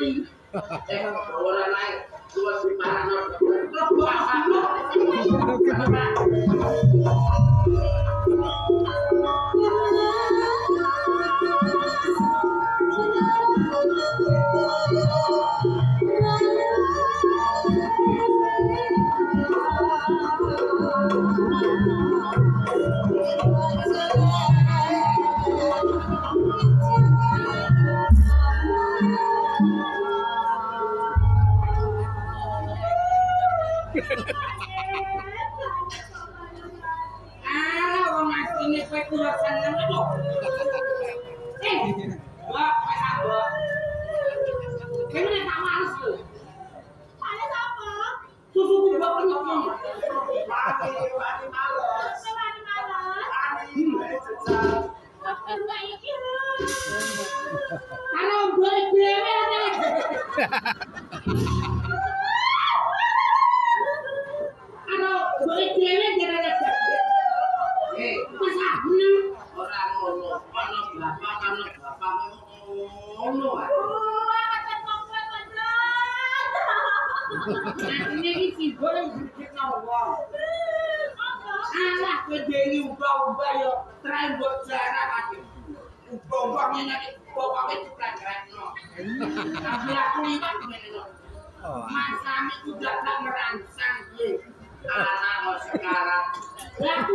ปีแต่โดนอะไรตัวสิบาทเนาะ Ah, wong kulo seneng. Eh, Ini iki goreng dikit wong. Alah kowe dhewe ubah-ubah yo trembok jarak ati. Ubah-ubah ngene iki pokoke diplajekno. Tapi udah gak merangsang ye. Anak sekarang. Lah aku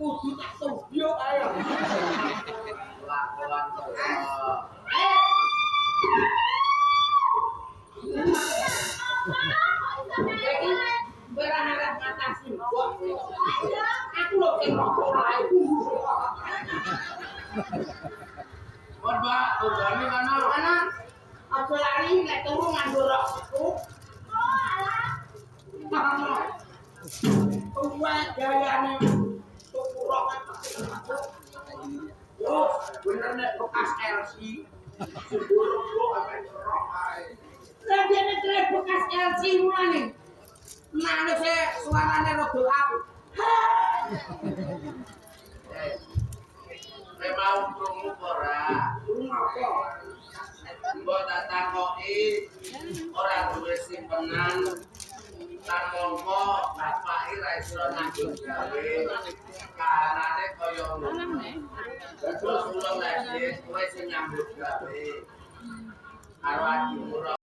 Kudu tak ayo. Lakuan Eh. Jadi berharap matasi kok. Aku lho sing rokok ae. Korba, korban mana? Mana? Aja lari. Yo, bener bekas LC. Mau krungu ora? Mbok tak takoki ora duwe simpenan lan mongko bapak ra iso nanggung gawe karane kaya ngono. Terus kula lagi sing nyambut gawe. Karo